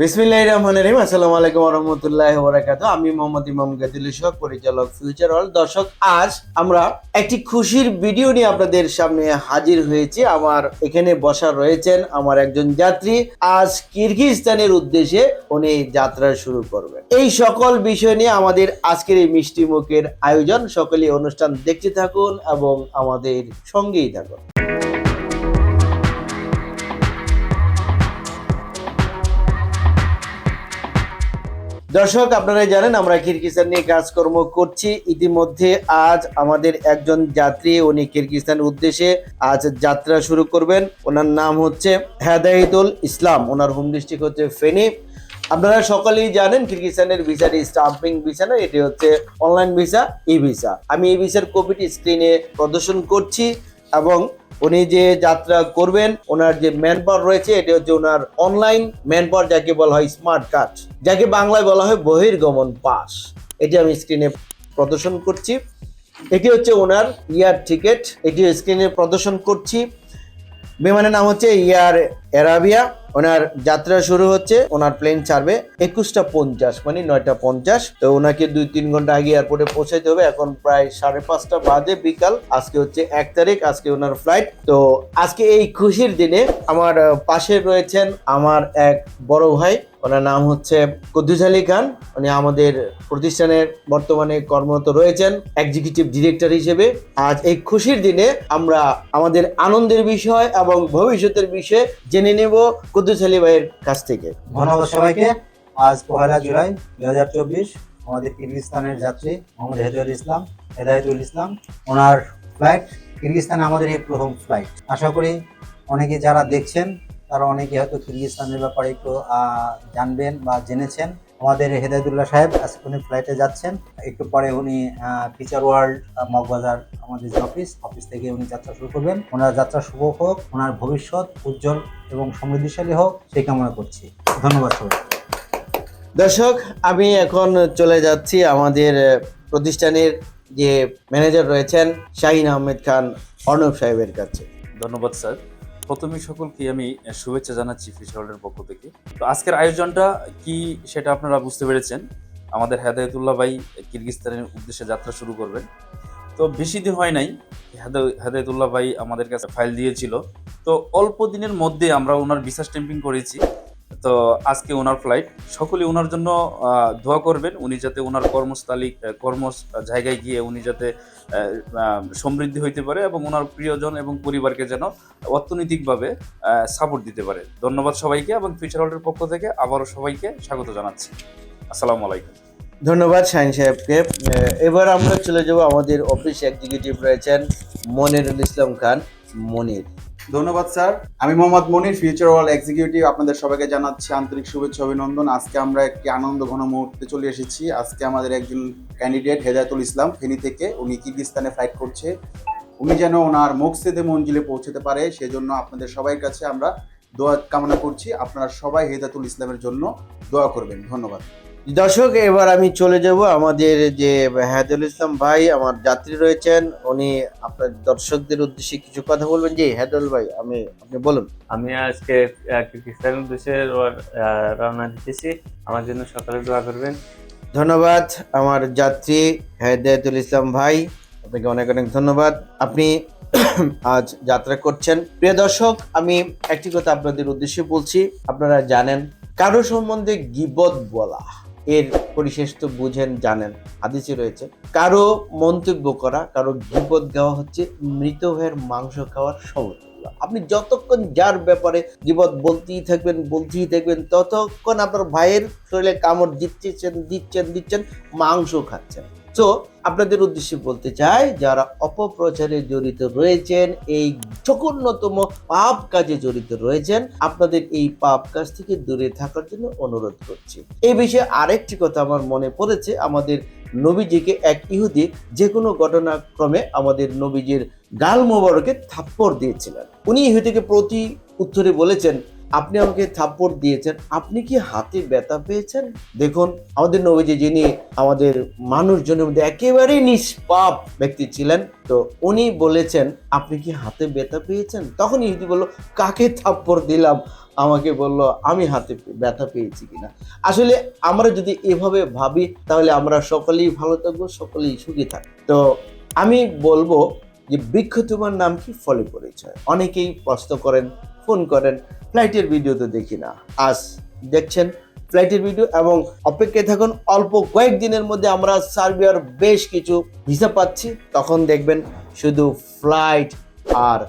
বিসমিল্লাহ রহমান রহিম। আসসালামু আলাইকুম রহমতুল্লাহ বরাকাত আমি মোহাম্মদ ইমাম গাদিল হক, পরিচালক ফিউচার হল দর্শক, আজ আমরা একটি খুশির ভিডিও নিয়ে আপনাদের সামনে হাজির হয়েছি। আমার এখানে বসা রয়েছেন আমার একজন যাত্রী। আজ কিরগিজস্তানের উদ্দেশ্যে উনি যাত্রা শুরু করবেন। এই সকল বিষয় নিয়ে আমাদের আজকের এই মিষ্টি মুখের আয়োজন। সকলেই অনুষ্ঠান দেখতে থাকুন এবং আমাদের সঙ্গেই থাকুন। দর্শক আপনারা জানেন আমরা কিরগিস্তান নিয়ে কাজকর্ম করছি। ইতিমধ্যে আজ আমাদের একজন যাত্রী, উনি কিরগিস্তান উদ্দেশ্যে আজ যাত্রা শুরু করবেন। ওনার নাম হচ্ছে হেদায়েতুল ইসলাম, ওনার হোম ডিস্ট্রিক্ট হচ্ছে ফেনী। আপনারা সকলেই জানেন কিরগিস্তানের ভিসাটি স্টাম্পিং ভিসা না, এটি হচ্ছে অনলাইন ভিসা, ই ভিসা। আমি এই ভিসার কপিটি স্ক্রিনে প্রদর্শন করছি এবং উনি যে যাত্রা করবেন, ওনার যে ম্যান পাওয়ার রয়েছে, এটি হচ্ছে ওনার অনলাইন ম্যান পাওয়ার যাকে বলা হয় স্মার্ট কার্ড যাকে বাংলায় বলা হয় বহির্গমন পাস এটি আমি স্ক্রিনে প্রদর্শন করছি। এটি হচ্ছে ওনার ইয়ার টিকিট এটি স্ক্রিনে প্রদর্শন করছি। বিমানের নাম হচ্ছে ইয়ার এরাবিয়া ওনার যাত্রা শুরু হচ্ছে, ওনার প্লেন ছাড়বে একুশটা পঞ্চাশ মানে নয়টা পঞ্চাশ। তো ওনাকে দুই তিন ঘণ্টা আগে এয়ারপোর্টে পৌঁছাইতে হবে, এখন প্রায় সাড়ে পাঁচটা বাজে বিকাল। আজকে হচ্ছে এক তারিখ, আজকে ওনার ফ্লাইট তো আজকে এই খুশির দিনে আমার পাশে রয়েছেন আমার এক বড় ভাই। ওনার নাম হচ্ছে কুদ্দুস আলী খান। উনি আমাদের প্রতিষ্ঠানের বর্তমানে কর্মরত রয়েছেন এক্সিকিউটিভ ডিরেক্টর হিসেবে। আজ এই খুশির দিনে আমরা আমাদের আনন্দের বিষয় এবং ভবিষ্যতের বিষয়ে জেনে নেব কুদ্দুস আলী ভাইয়ের কাছ থেকে। ধন্যবাদ সবাইকে। আজ পহেলা জুলাই দু হাজার চব্বিশ আমাদের কিরগিস্তানের যাত্রী মোহাম্মদ হেদায়তুল ইসলাম। হেদায়তুল ইসলাম ওনার ফ্লাইট কিরগিস্তানে আমাদের এই প্রথম ফ্লাইট আশা করি অনেকে যারা দেখছেন তারা অনেকে হয়তো কিরগিস্তানের ব্যাপারে একটু আহ, জানবেন বা জেনেছেন। আমাদের হেদায়তুল্লাহ সাহেব আজকে উনি ফ্লাইটে যাচ্ছেন। একটু পরে উনি ফিচার ওয়ার্ল্ড মগবাজার আমাদের যে অফিস অফিস থেকে উনি যাত্রা শুরু করবেন। ওনার যাত্রা শুভ হোক ওনার ভবিষ্যৎ উজ্জ্বল এবং সমৃদ্ধিশালী হোক সেই কামনা করছি। ধন্যবাদ সবাই দর্শক আমি এখন চলে যাচ্ছি আমাদের প্রতিষ্ঠানের যে ম্যানেজার রয়েছেন শাহিন আহমেদ খান অর্ণব সাহেবের কাছে। ধন্যবাদ স্যার। প্রথমে সকলকে আমি শুভেচ্ছা জানাচ্ছি ফিশারের পক্ষ থেকে। তো আজকের আয়োজনটা কি সেটা আপনারা বুঝতে পেরেছেন। আমাদের হেদায়তুল্লাহ ভাই কিরগিস্তানের উদ্দেশ্যে যাত্রা শুরু করবেন। তো বেশি দিন হয় নাই, হেদা- হেদায়তুল্লাহ ভাই আমাদের কাছে ফাইল দিয়েছিল। তো অল্প দিনের মধ্যে আমরা ওনার বিশ্বাস টেম্পিং করেছি। তো আজকে ওনার ফ্লাইট সকলে ওনার জন্য দোয়া করবেন। উনি যাতে ওনার কর্মস্থলী কর্ম জায়গায় গিয়ে উনি যাতে সমৃদ্ধি হইতে পারে এবং ওনার প্রিয়জন এবং পরিবারকে যেন অর্থনৈতিকভাবে সাপোর্ট দিতে পারে। ধন্যবাদ সবাইকে এবং ফিউচার হলের পক্ষ থেকে আবারও সবাইকে স্বাগত জানাচ্ছি। আসসালামু আলাইকুম। ধন্যবাদ শাহিন সাহেবকে। এবার আমরা চলে যাব আমাদের অফিস এক্সিকিউটিভ রয়েছেন মনিরুল ইসলাম খান, মনির। ধন্যবাদ, স্যার। আমি Mohammad Monir Future World executive আপনাদের সবাইকে জানাচ্ছি আন্তরিক শুভেচ্ছা, অভিনন্দন। আজকে আমরা একটি আনন্দ ঘন মুহূর্তে চলে এসেছি। আজকে আমাদের একজন ক্যান্ডিডেট হেদায়তুল ইসলাম। ফেনী থেকে উনি কিরগিস্তানে ফ্লাইট করছে। উনি যেন ওনার মকসেদে মঞ্জিলে পৌঁছতে পারে, সেজন্য আপনাদের সবাই কাছে আমরা দোয়া কামনা করছি। আপনারা সবাই হেদায়তুল ইসলামের জন্য দোয়া করবেন। ধন্যবাদ। দর্শক এবার আমি চলে যাব আমাদের যে হায়দুল ইসলাম ভাই আমার যাত্রী রয়েছেন। উনি আপনার দর্শকদের উদ্দেশ্যে কিছু কথা বলবেন। যে হায়দুল ভাই আমি আপনি বলুন। আমি আজকে কিরগিজস্তানের উদ্দেশ্যে রওনা দিতেছি। আমার জন্য সকালে দোয়া করবেন। ধন্যবাদ আমার যাত্রী হেদায়তুল ইসলাম ভাই। আপনাকে অনেক অনেক ধন্যবাদ। আপনি আজ যাত্রা করছেন। প্রিয় দর্শক আমি একটি কথা আপনাদের উদ্দেশ্যে বলছি। আপনারা জানেন কারও সম্বন্ধে গিবত বলা। এর পরিশেষ তো বুঝেন, জানেন, হাদিসে রয়েছে, কারও মন্তব্য করা, কারও বিপদ গাওয়া হচ্ছে মৃত ভাইয়ের মাংস খাওয়ার সমতুল্য। আপনি যতক্ষণ যার ব্যাপারে গিবত বলতেই থাকবেন বলতেই থাকবেন, ততক্ষণ আপনার ভাইয়ের শরীরে কামড় দিচ্ছেন দিচ্ছেন দিচ্ছেন, মাংস খাচ্ছেন। তো আপনাদের উদ্দেশ্যে বলতে চাই, যারা অপপ্রচারে জড়িত রয়েছেন, এই জঘন্যতম পাপ কাজে জড়িত রয়েছেন, আপনাদের এই পাপ কাজ থেকে দূরে থাকার জন্য অনুরোধ করছি। এই বিষয়ে আরেকটি কথা আমার মনে পড়েছে, আমাদের নবীজিকে এক ইহুদি যে কোনো ঘটনাক্রমে আমাদের নবীজির গাল মোবারকে থাপ্পড় দিয়েছিলেন। উনি ইহুদিকে প্রতি উত্তরে বলেছেন আপনি আমাকে থাপ্পড় দিয়েছেন, আপনি কি হাতে ব্যথা পেয়েছেন? দেখুন, আমাদের নবীজি যিনি আমাদের মানুষজনের মধ্যে একেবারেই নিষ্পাপ ব্যক্তি ছিলেন, তো উনি বলেছেন, আপনি কি হাতে ব্যথা পেয়েছেন? তখন ইহুদি বলল, কাকে থাপ্পড় দিলাম? আমাকে বলল, আমি হাতে ব্যথা পেয়েছি কিনা? আসলে আমরা যদি এভাবে ভাবি, তাহলে আমরা সকলেই ভালো থাকব, সকলেই সুখী থাকব। তো আমি বলব যে বৃক্ষ তোমার নাম কি? ফলে পরিচয়। অনেকেই প্রশ্ন করেন ফোন করেন, ফ্লাইটের ভিডিও তো দেখি না। আজ দেখছেন ফ্লাইটের ভিডিও এবং অপেক্ষায় থাকুন, অল্প কয়েকদিনের মধ্যে আমরা সার্বিয়ার বেশ কিছু ভিসা পাচ্ছি। তখন দেখবেন শুধু ফ্লাইট আর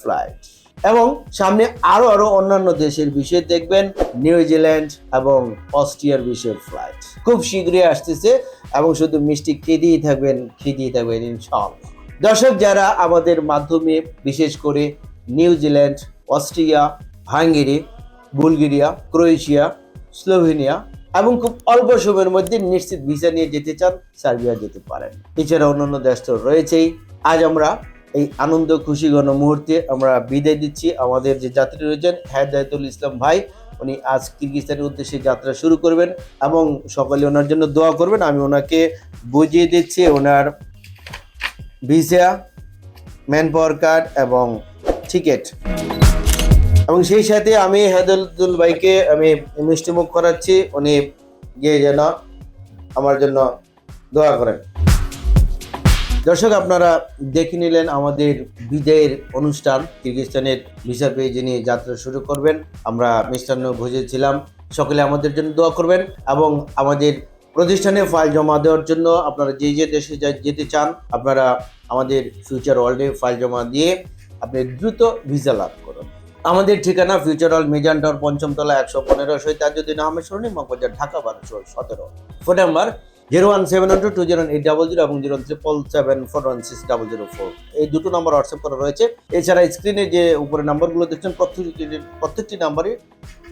ফ্লাইট এবং সামনে আরও আরও অন্যান্য দেশের বিষয়ে দেখবেন নিউজিল্যান্ড এবং অস্ট্রিয়ার বিষয়ের ফ্লাইট খুব শীঘ্রই আসতেছে এবং শুধু মিষ্টি খেতেই থাকবেন খেতেই থাকবেন ইনশাআল্লাহ। দর্শক, যারা আমাদের মাধ্যমে, বিশেষ করে New Zealand Austria, Hungary, Bulgaria, Croatia, Slovenia এবং খুব অল্প সময়ের মধ্যে নিশ্চিত ভিসা নিয়ে যেতে চান সার্বিয়া যেতে পারেন। এছাড়া অন্যান্য দেশ তো রয়েছেই। আজ আমরা এই আনন্দ খুশি ঘন মুহূর্তে আমরা বিদায় দিচ্ছি। আমাদের যে যাত্রী রয়েছেন হেদায়তুল ইসলাম ভাই, উনি আজ কিরগিস্তানের উদ্দেশ্যে যাত্রা শুরু করবেন এবং সকলে ওনার জন্য দোয়া করবেন। আমি ওনাকে বুঝিয়ে দিচ্ছি ওনার ভিসা ম্যান পাওয়ার কার্ড এবং টিকিট। এবং সেই সাথে আমি হেদায়তুল ভাইকে আমি মিষ্টিমুখ করাচ্ছি। উনি গিয়ে যেন আমার জন্য দোয়া করেন। দর্শক, আপনারা দেখে নিলেন আমাদের বিদায়ের অনুষ্ঠান। কিরগিস্তানের ভিসা পেয়ে যিনি যাত্রা শুরু করবেন, আমরা মিষ্টান্ন ভুজেছিলাম সকলে আমাদের জন্য দোয়া করবেন এবং আমাদের প্রতিষ্ঠানে ফাইল জমা দেওয়ার জন্য আপনারা যে যে দেশে যেতে চান, আপনারা আমাদের ফিউচার ওয়ার্ল্ডে ফাইল জমা দিয়ে আপনি দ্রুত ভিসা লাভ করুন। আমাদের ঠিকানা ফিউচারাল মেজান্টর পঞ্চমতলা একশো পনেরো সোয় তার যদি নামে শুনি মগবাজার, ঢাকা, বারোশো সতেরো। Phone number zero one seven two two zero eight double zero এবং zero triple seven four one six double zero four এই দুটো নাম্বার হোয়াটসঅ্যাপ করা রয়েছে। এছাড়া স্ক্রিনে যে উপরে নাম্বারগুলো দেখছেন, প্রত্যেকটি প্রত্যেকটি নাম্বারই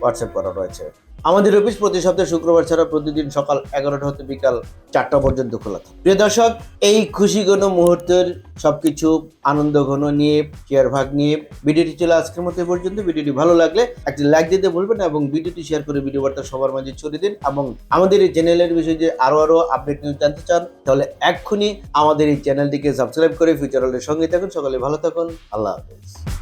হোয়াটসঅ্যাপ করা রয়েছে। আমাদের অফিস প্রতি সপ্তাহে শুক্রবার ছাড়া প্রতিদিন সকাল এগারোটা হতে বিকাল চারটা পর্যন্ত খোলা থাকে। প্রিয় দর্শক, এই খুশি ঘন মুহূর্তের সবকিছু, আনন্দ ঘন নিয়ে চেয়ার ভাগ নিয়ে ভিডিওটি চলে আজকের মতো পর্যন্ত। ভিডিওটি ভালো লাগলে একটি লাইক দিতে ভুলবেন এবং ভিডিওটি শেয়ার করে ভিডিও বার্তা সবার মাঝে ছড়িয়ে দিন এবং আমাদের এই চ্যানেলের বিষয়ে যে আরও আরও আপডেট নিউজ জানতে চান, তাহলে এক্ষুনি আমাদের এই চ্যানেলটিকে সাবস্ক্রাইব করে ফিউচার সঙ্গে থাকুন। সকালে ভালো থাকুন। আল্লাহ হাফেজ।